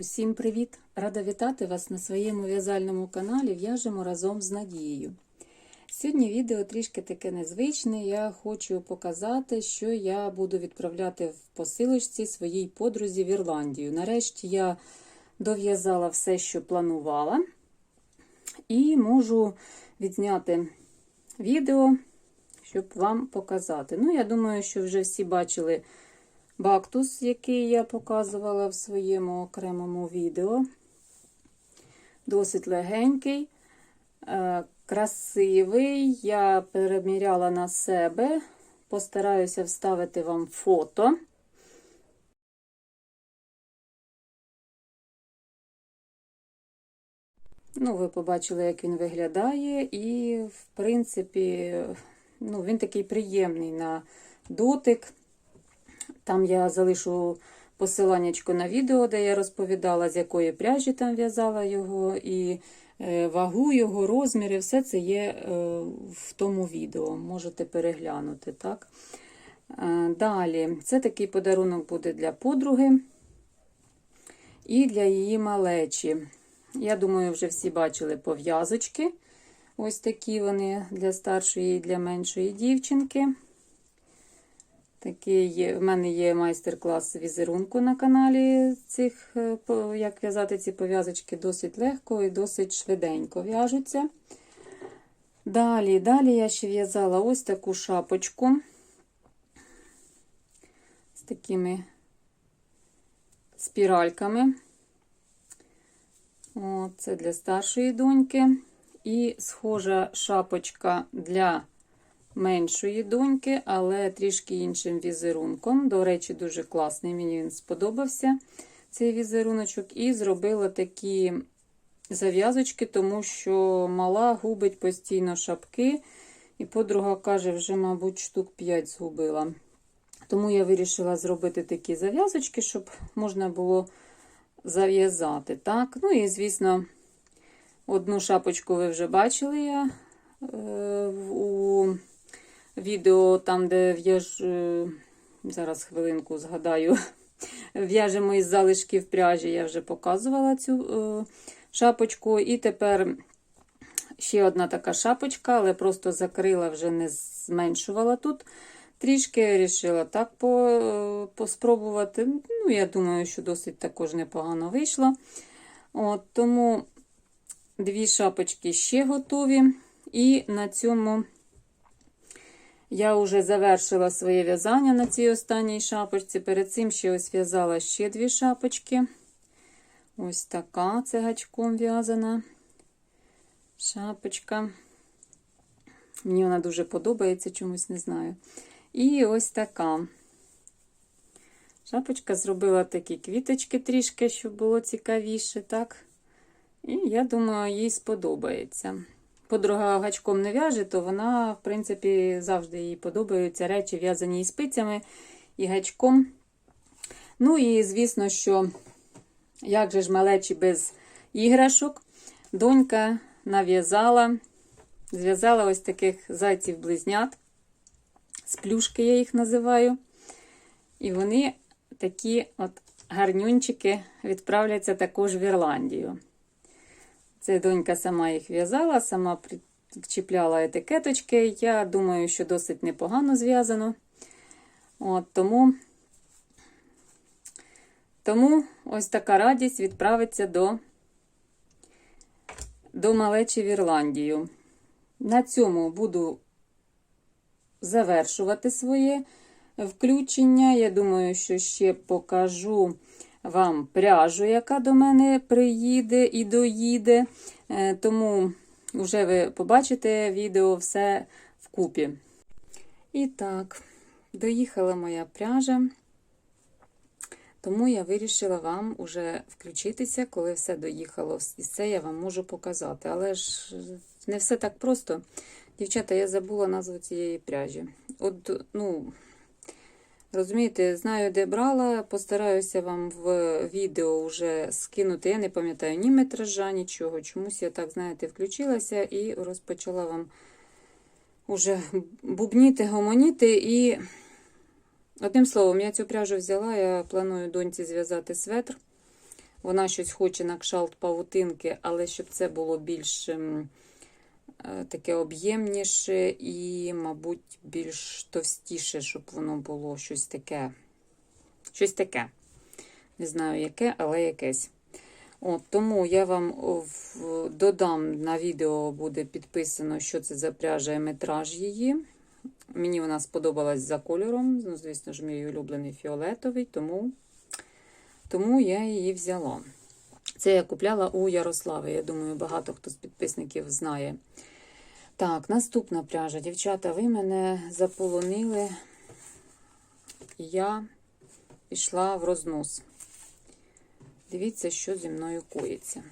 Усім привіт! Рада вітати вас на своєму в'язальному каналі В'яжемо разом з Надією. Сьогодні відео трішки таке незвичне. Я хочу показати, що я буду відправляти в посилочці своїй подрузі в Ірландію. Нарешті я дов'язала все, що планувала, і можу відзняти відео, щоб вам показати. Ну, я думаю, що вже всі бачили бактус, який я показувала в своєму окремому відео. Досить легенький, е, красивий. Я переміряла на себе, постараюся вставити вам фото. Ну, ви побачили, як він виглядає, і, в принципі, ну, він такий приємний на дотик. Там я залишу посиланнячко на відео, де я розповідала, з якої пряжі там в'язала його, і е, вагу його, розміри, все це є е, в тому відео. Можете переглянути. так? Е, Далі, це такий подарунок буде для подруги і для її малечі. Я думаю, вже всі бачили пов'язочки. Ось такі вони для старшої і для меншої дівчинки. Такий в мене є майстер-клас візерунку на каналі цих, як в'язати ці пов'язочки досить легко і досить швиденько в'яжуться. Далі, далі я ще в'язала ось таку шапочку з такими спіральками. О, це для старшої доньки. І схожа шапочка для меншої доньки, але трішки іншим візерунком. До речі, дуже класний, мені він сподобався цей візеруночок. І зробила такі зав'язочки, тому що мала губить постійно шапки. І подруга каже, вже, мабуть, штук 5 згубила. Тому я вирішила зробити такі зав'язочки, щоб можна було зав'язати. так. Ну і, звісно, одну шапочку ви вже бачили я е, у відео там, де в'яж. Зараз хвилинку згадаю, в'яжемо із залишків пряжі, я вже показувала цю е, шапочку. І тепер ще одна така шапочка, але просто закрила, вже не зменшувала тут. Трішки вирішила так по, поспробувати. Ну, я думаю, що досить також непогано вийшло. От, Тому дві шапочки ще готові. І на цьому я вже завершила своє в'язання на цій останній шапочці. Перед цим ще ось в'язала ще дві шапочки. Ось така це гачком в'язана шапочка. Мені вона дуже подобається, чомусь не знаю. І ось така. Шапочка зробила такі квіточки трішки, щоб було цікавіше, так? І я думаю, їй сподобається. Подруга гачком не в'яже, то вона, в принципі, завжди їй подобаються речі, в'язані і спицями, і гачком. Ну, і, звісно, що, як же ж малечі без іграшок, донька нав'язала, зв'язала ось таких зайців-близнят. Сплюшки я їх називаю. І вони такі от гарнюнчики відправляться також в Ірландію. Це донька сама їх в'язала, сама чіпляла етикеточки. Я думаю, що досить непогано зв'язано. От, Тому тому ось така радість відправиться до, до малечі в Ірландію. На цьому буду завершувати своє включення. Я думаю, що ще покажу вам пряжу, яка до мене приїде і доїде. Е, тому вже ви побачите відео все вкупі. І так, доїхала моя пряжа. Тому я вирішила вам уже включитися, коли все доїхало. І це я вам можу показати. Але ж не все так просто. Дівчата, я забула назву цієї пряжі. От, ну, Розумієте, знаю, де брала, постараюся вам в відео вже скинути. Я не пам'ятаю ні метража, нічого. Чомусь я так, знаєте, включилася і розпочала вам уже бубніти, гомоніти. І, одним словом, я цю пряжу взяла, я планую доньці зв'язати светр. Вона щось хоче на кшалт павутинки, але щоб це було більш ем, таке об'ємніше і, мабуть, більш товстіше, щоб воно було щось таке. Щось таке. Не знаю яке, але якесь. От, тому я вам додам на відео буде підписано, що це за пряжа і метраж її. Мені вона сподобалась за кольором. Ну, звісно ж, мій улюблений фіолетовий, тому, тому я її взяла. Це я купляла у Ярослави. Я думаю, багато хто з підписників знає. Так, наступна пряжа. Дівчата, ви мене заполонили. І я пішла в рознос. Дивіться, що зі мною коїться.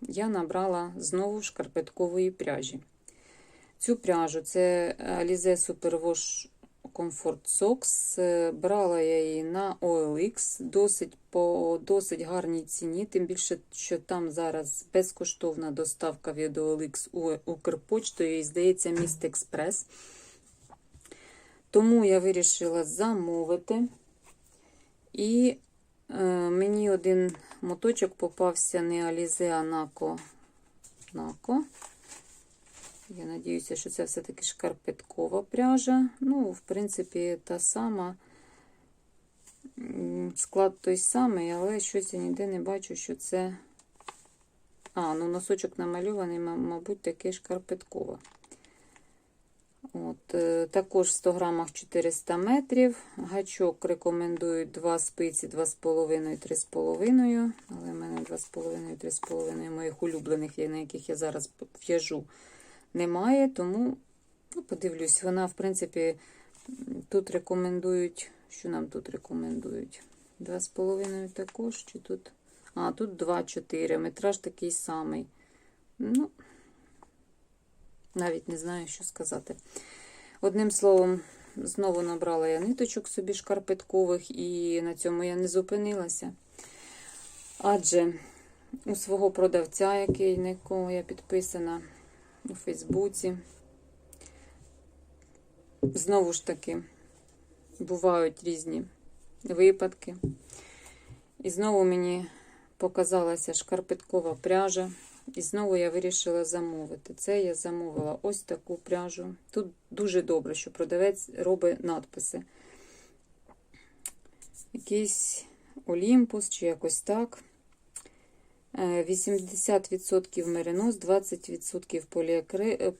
Я набрала знову шкарпеткової пряжі. Цю пряжу це Alize Superwash Comfort Socks. Е, Брала я її на OLX досить по досить гарній ціні, тим більше, що там зараз безкоштовна доставка від OLX у Укрпочтою і, здається, Міст Експрес. Тому я вирішила замовити. І е, мені один моточок попався не Alize, а Нако. Нако. Я надіюся, що це все-таки шкарпеткова пряжа. Ну, в принципі, та сама. Склад той самий, але щось я ніде не бачу, що це. А, ну носочок намальований, мабуть, таки шкарпеткова. От, е, також в 100 грамах 400 метрів. Гачок рекомендують 2 спиці, 2,5, 3,5. Але в мене 2,5, 3,5 моїх улюблених, на яких я зараз в'яжу немає, тому ну, подивлюсь, вона, в принципі, тут рекомендують, що нам тут рекомендують? 2,5 також, чи тут. А, тут 2,4. Метраж такий самий. Ну, навіть не знаю, що сказати. Одним словом, знову набрала я ниточок собі шкарпеткових, і на цьому я не зупинилася. Адже у свого продавця, який на якого я підписана, у Фейсбуці. Знову ж таки, бувають різні випадки. І знову мені показалася шкарпеткова пряжа. І знову я вирішила замовити. Це я замовила ось таку пряжу. Тут дуже добре, що продавець робить надписи. Якийсь Олімпус чи якось так. Е, 80% меринос, 20%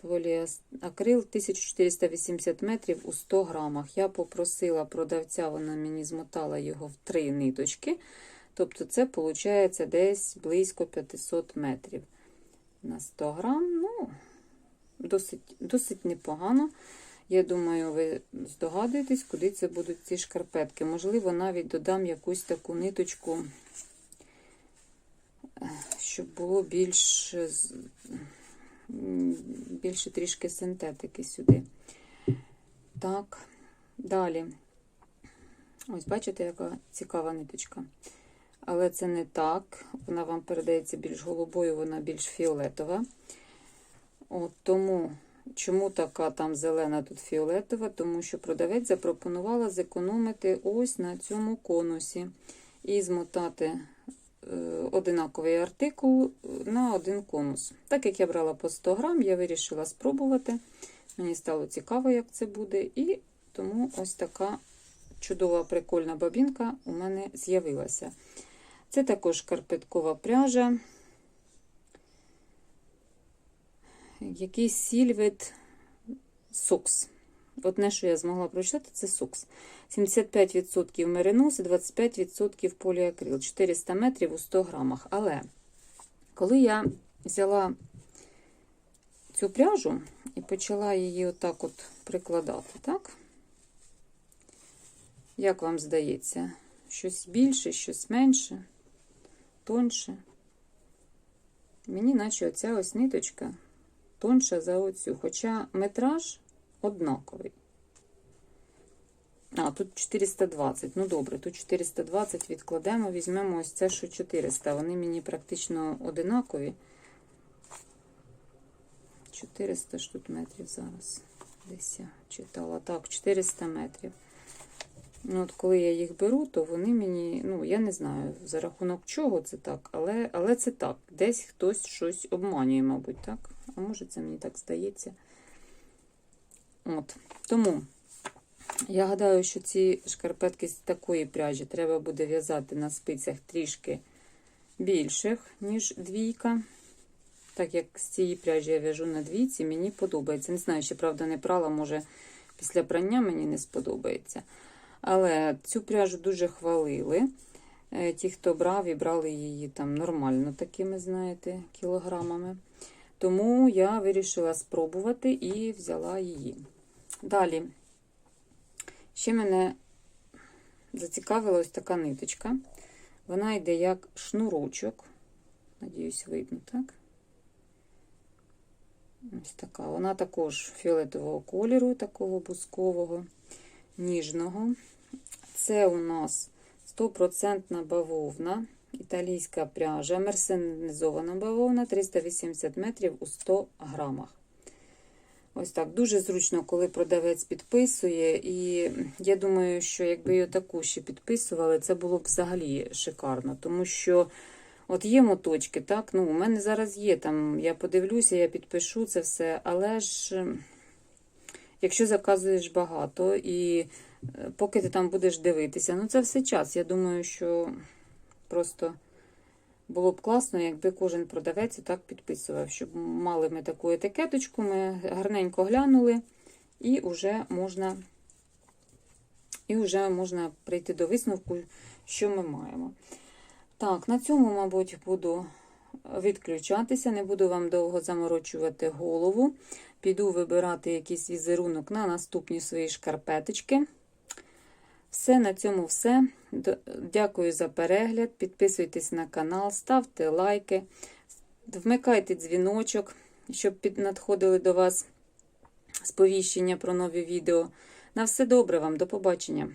поліакрил, 1480 метрів у 100 грамах. Я попросила продавця, вона мені змотала його в три ниточки. Тобто це виходить десь близько 500 метрів на 100 грам. Ну, досить, досить непогано. Я думаю, ви здогадуєтесь, куди це будуть ці шкарпетки. Можливо, навіть додам якусь таку ниточку щоб було більш, більше трішки синтетики сюди. Так, далі. Ось, бачите, яка цікава ниточка. Але це не так. Вона вам передається більш голубою, вона більш фіолетова. От тому, чому така там зелена, тут фіолетова? Тому що продавець запропонувала зекономити ось на цьому конусі і змотати одинаковий артикул на один конус. Так як я брала по 100 грам, я вирішила спробувати. Мені стало цікаво, як це буде, і тому ось така чудова прикольна бабінка у мене з'явилася. Це також карпеткова пряжа. Якийсь сільвет сокс. Одне, що я змогла прочитати, це сукс. 75% меринос і 25% поліакрил. 400 метрів у 100 грамах. Але коли я взяла цю пряжу і почала її отак от прикладати, так? Як вам здається? Щось більше, щось менше, тонше. Мені, наче оця ось ниточка тонша за оцю. Хоча метраж однаковий. А, тут 420. Ну, добре, тут 420 відкладемо, візьмемо ось це, що 400. Вони мені практично одинакові. 400 ж тут метрів зараз. Десь я читала. Так, 400 метрів. Ну, от коли я їх беру, то вони мені, ну, я не знаю, за рахунок чого це так, але, але це так. Десь хтось щось обманює, мабуть, так? А може, це мені так здається. От. Тому я гадаю, що ці шкарпетки з такої пряжі треба буде в'язати на спицях трішки більших, ніж двійка. Так як з цієї пряжі я в'яжу на двійці, мені подобається. Не знаю, ще правда не прала, може після прання мені не сподобається. Але цю пряжу дуже хвалили. Е, Ті, хто брав і брали її там нормально такими, знаєте, кілограмами. Тому я вирішила спробувати і взяла її. Далі, ще мене зацікавила ось така ниточка. Вона йде як шнурочок. Надіюсь, видно, так? Ось така. Вона також фіолетового кольору, такого бускового, ніжного. Це у нас 100% бавовна, італійська пряжа, мерсенізована бавовна, 380 метрів у 100 грамах. Ось так. Дуже зручно, коли продавець підписує. І я думаю, що якби її таку ще підписували, це було б взагалі шикарно. Тому що от є моточки, так? Ну, у мене зараз є там, я подивлюся, я підпишу це все, але ж. ем, Якщо заказуєш багато і е, поки ти там будеш дивитися, ну це все час. Я думаю, що просто було б класно, якби кожен продавець так підписував, щоб мали ми таку етикеточку, ми гарненько глянули, і вже можна, і вже можна прийти до висновку, що ми маємо. Так, на цьому, мабуть, буду відключатися, не буду вам довго заморочувати голову. Піду вибирати якийсь візерунок на наступні свої шкарпеточки. Все, на цьому все. Дякую за перегляд. Підписуйтесь на канал, ставте лайки, вмикайте дзвіночок, щоб надходили до вас сповіщення про нові відео. На все добре вам, до побачення!